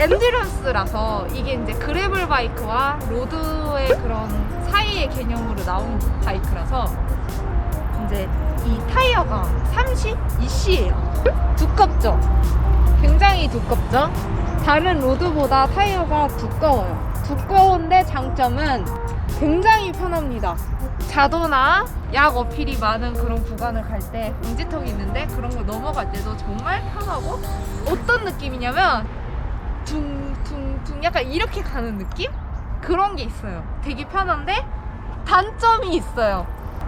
엔드런스라서 이게 이제 그래블 바이크와 로드의 그런 사이의 개념으로 나온 바이크라서 이제 이 타이어가 32C예요. 두껍죠? 굉장히 두껍죠? 다른 로드보다 타이어가 두꺼워요. 두꺼운데 장점은 굉장히 편합니다. 자도나 약 어필이 많은 그런 구간을 갈 때 공지턱이 있는데 그런 걸 넘어갈 때도 정말 편하고 어떤 느낌이냐면 둥둥둥 약간 이렇게 가는 느낌? 그런 게 있어요. 되게 편한데 단점이 있어요.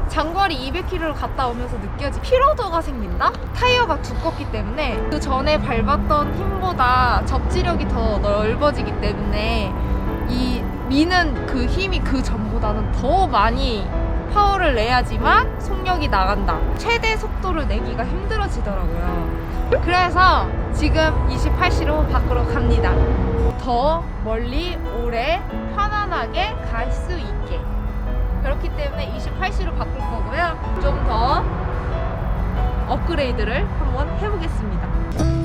장거리 200km를 갔다 오면서 느껴진 피로도가 생긴다? 타이어가 두껍기 때문에 그 전에 밟았던 힘보다 접지력이 더 넓어지기 때문에 이 미는 그 힘이 그 전보다는 더 많이 파워를 내야지만 속력이 나간다. 최대 속도를 내기가 힘들어지더라고요. 그래서 지금 28시로 밖으로 갑니다. 더 멀리 오래 편안하게 갈 수 있게. 그렇기 때문에 28시로 바꿀 거고요. 좀 더 업그레이드를 한번 해보겠습니다.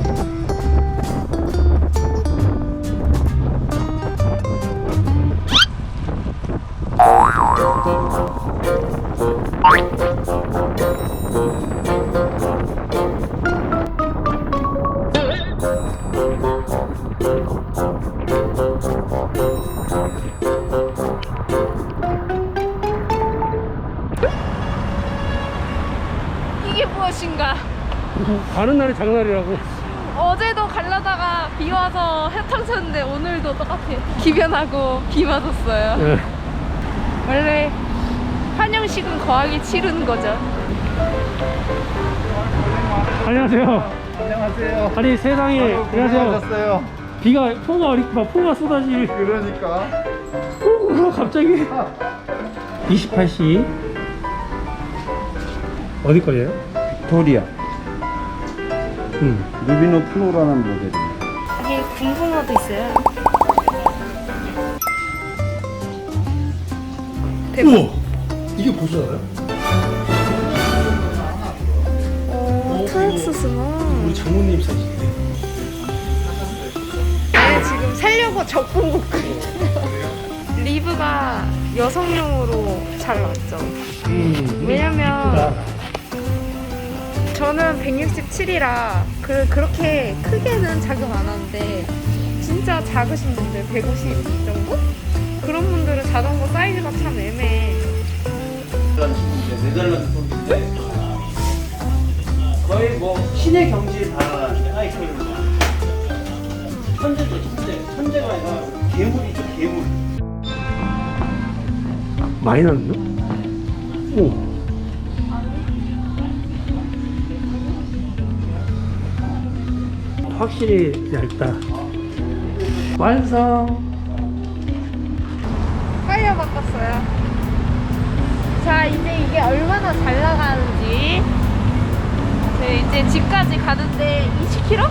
무엇인가? 가는 날이 장날이라고. 어제도 갈라다가 비 와서 해탕 쳤는데 오늘도 똑같아. 기변하고 비 맞았어요. 예. 원래 환영식은 거하게 치르는 거죠. 안녕하세요. 안녕하세요. 아니 세상에 안녕하세요. 안녕하셨어요. 비가 폭우가 이렇게 막 폭우가 쏟아지. 그러니까 폭우가 갑자기. 28시 어디 거예요? 빅토리아 음. 루비노 프로라는 모델입니다. 이게 군분어도 있어요. 우와 이게 알아요? 오, 트랙스스나. 우리 장모님 사진인데. 네, 지금 살려고 적분 먹고 리브가 여성용으로 잘 나왔죠. 음. 왜냐면 저는 167이라 그, 그렇게 크게는 작용 안 하는데 진짜 작으신 분들 150 정도? 그런 분들은 자전거 사이즈가 참 애매해. 네덜란드 소리인데 거의 뭐 신의 경지에 달하는 아이콘입니다. 천재죠 천재. 천재가 아니라 괴물이죠 괴물. 많이 났나? 오. 확실히 얇다. 완성. 타이어 바꿨어요. 자, 이제 이게 얼마나 잘 나가는지. 네, 이제 집까지 가는데 20km?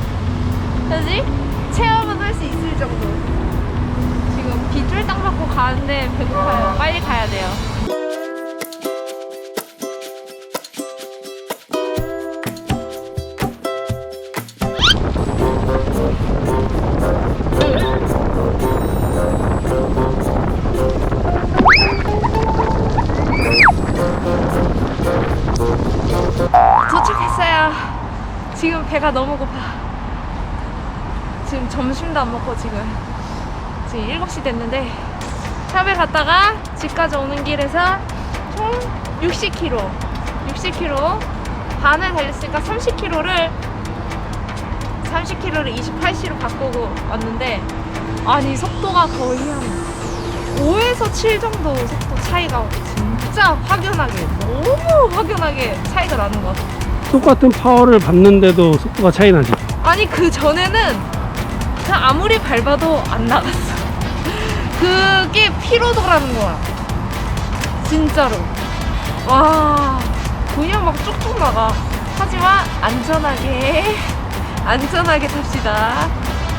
그지? 체험은 할 수 있을 정도. 지금 비 쫄딱 맞고 가는데 배고파요. 빨리 가야 돼요. 배가 너무 고파. 지금 점심도 안 먹고 지금 지금 7시 됐는데 샵에 갔다가 집까지 오는 길에서 총 60km 60km 반을 달렸으니까 30km를 30km를 28시로 바꾸고 왔는데 아니 속도가 거의 한 5에서 7 정도 속도 차이가 진짜 확연하게 너무 확연하게 차이가 나는 것 같아요. 똑같은 파워를 받는데도 속도가 차이 나지. 아니 그 전에는 그냥 아무리 밟아도 안 나갔어. 그게 피로도라는 거야. 진짜로. 와 그냥 막 쭉쭉 나가. 하지만 안전하게 안전하게 탑시다.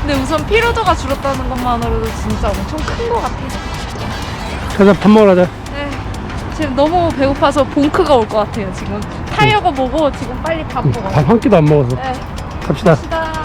근데 우선 피로도가 줄었다는 것만으로도 진짜 엄청 큰 것 같아. 가자 밥 먹으러 가자. 네. 지금 너무 배고파서 봉크가 올 것 같아요. 지금 타이어가 보고 지금 빨리 밥 먹어요. 밥한 끼도 안 먹어서. 네. 갑시다. 갑시다.